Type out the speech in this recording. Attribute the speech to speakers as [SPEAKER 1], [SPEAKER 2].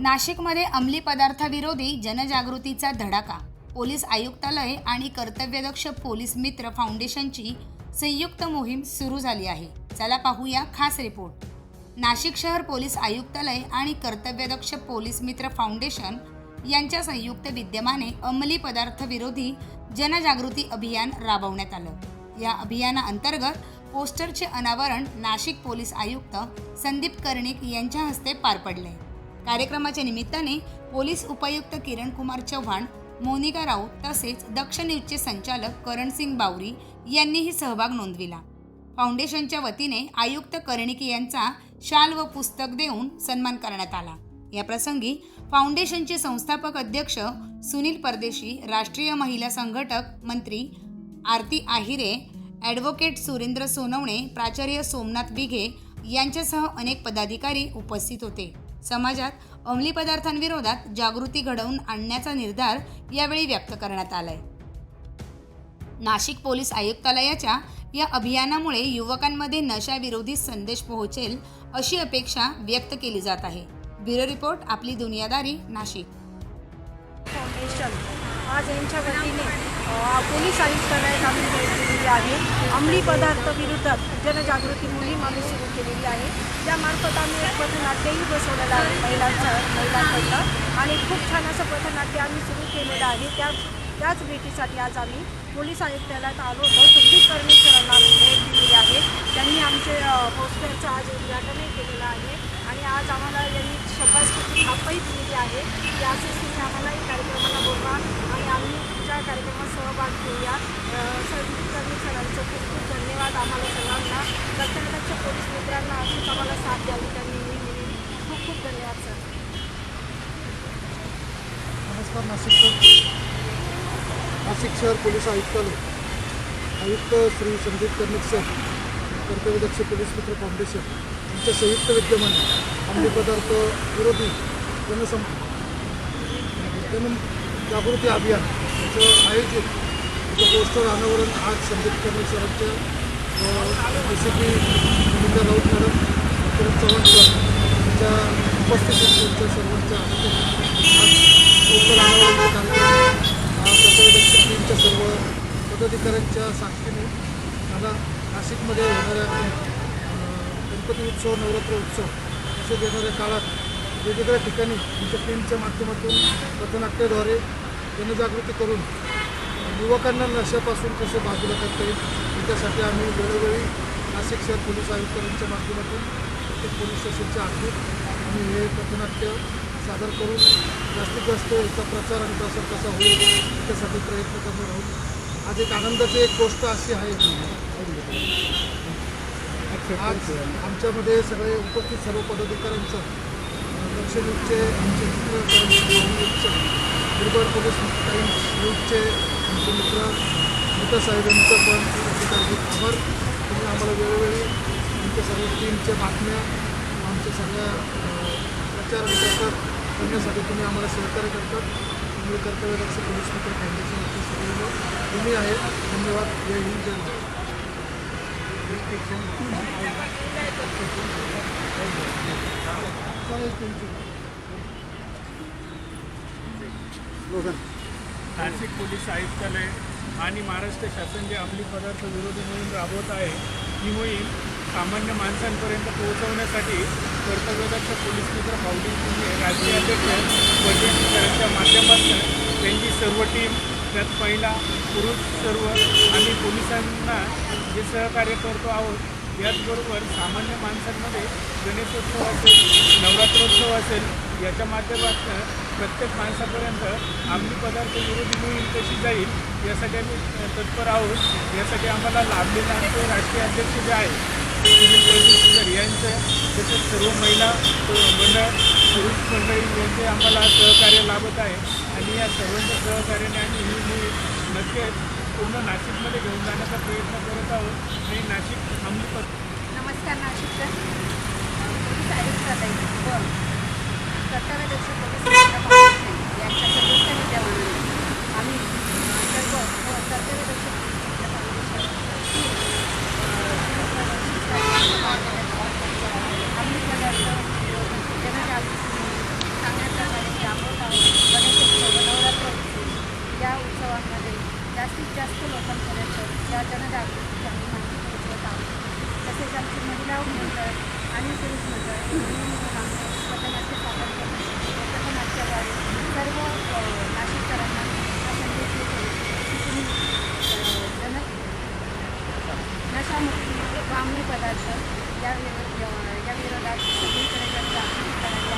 [SPEAKER 1] नाशिकमध्ये अंमली पदार्थाविरोधी जनजागृतीचा धडाका. पोलीस आयुक्तालय आणि कर्तव्यदक्ष पोलीस मित्र फाउंडेशनची संयुक्त मोहीम सुरू झाली आहे. चला पाहूया खास रिपोर्ट. नाशिक शहर पोलीस आयुक्तालय आणि कर्तव्यदक्ष पोलीस मित्र फाउंडेशन यांच्या संयुक्त विद्यमाने अंमली पदार्थविरोधी जनजागृती अभियान राबवण्यात आलं. या अभियानाअंतर्गत पोस्टरचे अनावरण नाशिक पोलीस आयुक्त संदीप कर्णिक यांच्या हस्ते पार पडले. कार्यक्रमाच्या निमित्ताने पोलीस उपायुक्त किरण कुमार चव्हाण मोनिका राऊत तसेच दक्ष न्यूजचे संचालक करणसिंग बावरी यांनीही सहभाग नोंदविला. फाउंडेशनच्या वतीने आयुक्त कर्णिके यांचा शाल व पुस्तक देऊन सन्मान करण्यात आला. या प्रसंगी फाउंडेशनचे संस्थापक अध्यक्ष सुनील परदेशी राष्ट्रीय महिला संघटक मंत्री आरती आहिरे ॲडव्होकेट सुरेंद्र सोनवणे प्राचार्य सोमनाथ विघे यांच्यासह अनेक पदाधिकारी उपस्थित होते. समाजात अंमली पदार्थांविरोधात जागृती घडवून आणण्याचा निर्धार यावेळी व्यक्त करण्यात आलाय. नाशिक पोलीस आयुक्तालयाच्या या अभियानामुळे युवकांमध्ये नशाविरोधी संदेश पोहोचेल अशी अपेक्षा व्यक्त केली जात आहे. ब्युरो रिपोर्ट आपली दुनियादारी नाशिक.
[SPEAKER 2] फाउंडेशन आज यांच्या वतीने पोलीस आयुक्तालय आम्ही भेट दिलेली आहे. अंमली पदार्थ विरोधात जनजागृती मोहीम आम्ही सुरू केलेली आहे. त्यामार्फत आम्ही एक पथनाट्यही बसवलेलं आहे महिलांचं महिलांकरता आणि खूप छान असं पथनाट्य आम्ही सुरू केलेलं आहे. त्या त्याच भेटीसाठी आज आम्ही पोलीस आयुक्तालयात आलो होतो. संदीप कर्मी सरांना आम्ही भेट दिलेली आहे. त्यांनी आमचे अ, पोस्टरचं आज उद्घाटनही केलेलं आहे. आणि आज आम्हाला यांनी शब्दास्फूर्ती थापही दिलेली आहे. की असेच तुम्ही आम्हाला या कार्यक्रमाला बोलवा आणि आम्ही तुमच्या कार्यक्रमात सहभाग घेऊया. संदीप कर्मी खूप खूप धन्यवाद. आम्हाला सर्वांना कर्तव्यदक्ष पोलीस मित्रांना अशीच आम्हाला साथ द्यावी त्यांनी नेहमी खूप खूप धन्यवाद सर.
[SPEAKER 3] नमस्कार नाशिक नाशिक शहर पोलीस आयुक्तालय आयुक्त श्री संदीप कर्णिक सर कर्तव्यदक्ष पोलीस मित्र फाउंडेशन यांच्या संयुक्त विद्यमाने अंमली पदार्थ विरोधी जनसं जन जागृती अभियान याचं आयोजित पोस्टर अनावरण आज संदीप कर्णिक सरांच्या D C P Sunita Raut madam Kiran Chavan sir यांच्या उपस्थितीत त्यांच्या सर्वांच्या आज पोस्टर अनावरण कार्यक्रम हा सर्व पदाधिकाऱ्यांच्या साक्षीने मला नाशिकमध्ये होणाऱ्या गणपती उत्सव नवरात्र उत्सव तसेच येणाऱ्या काळात वेगवेगळ्या ठिकाणी आमच्या टीमच्या माध्यमातून पथनाट्याद्वारे जनजागृती करून युवकांना नशापासून कसं बाजूला करता येईल याच्यासाठी आम्ही वेळोवेळी नाशिक शहर पोलीस आयुक्तांच्या माध्यमातून प्रत्येक पोलीस स्टेशनच्या आखीत आम्ही हे पथनाट्य सादर करून जास्तीत जास्त याचा प्रचार आणि प्रसार कसा होईल त्यासाठी प्रयत्न करणार आहोत. आज एक आनंदाची एक गोष्ट अशी आहे आज आमच्यामध्ये सगळे उपस्थित सर्व पदाधिकाऱ्यांचं दक्षिणचे आमचे मित्र दुर्गड पोलीस न्यूजचे आमचे मित्र मित्र साहेब पण आभार. तुम्ही आम्हाला वेळोवेळी आमच्या सर्व टीमच्या बातम्या आमच्या सगळ्या प्रचार आणि प्रसार करण्यासाठी तुम्ही आम्हाला सहकार्य करतात तुम्ही कर्तव्य लक्ष पोलीस मित्र फाउंडेशनचे सगळे तुम्ही आहे. धन्यवाद. जय हिंद जय
[SPEAKER 4] नाशिक पोलीस आयुक्तालय आणि महाराष्ट्र शासन जे अंमली पदार्थ विरोधी मोहीम राबवत आहे ही मोहीम सामान्य माणसांपर्यंत पोहोचवण्यासाठी कर्तव्यदक्ष पोलीस मित्र फाउंडेशनचे राष्ट्रीय अध्यक्ष परदेशीकरांच्या माध्यमातून त्यांची सर्व टीम त्यात महिला पुरुष सर्व आम्ही पोलिसांना जे सहकार्य करतो आहोत याचबरोबर सामान्य माणसांमध्ये गणेशोत्सव असेल नवरात्रोत्सव असेल याच्या माध्यमातून प्रत्येक माणसापर्यंत आम्ही पदार्थ विरोधी मोहीम कशी जाईल यासाठी आम्ही तत्पर आहोत यासाठी आम्हाला लाभलेला आमचे राष्ट्रीय अध्यक्ष जे आहे सुनील परदेशीकर यांचं तसेच सर्व महिला मंडळ पुरुष मंडळी यांचे आम्हाला सहकार्य लाभत आहे. आणि या सर्वांच्या सहकार्याने आम्ही ही मोहीम नक्कीच पूर्ण नाशिकमध्ये घेऊन जाण्याचा प्रयत्न करत आहोत. आणि नाशिक अंमली पद
[SPEAKER 2] नमस्कार नाशिककर पोलीस आयुक्तालय व कर्तव्यदक्ष पोलीस मित्र यांच्या मंडळ आणि पुरुष मंडळ पथनाट्य सादर करणे पथनाट्याद्वारे सर्व नाशिककरांना संदेश देतो की तुम्ही जन नशामुक्ती वामने पदार्थ या विरोधात सगळीकडे जनता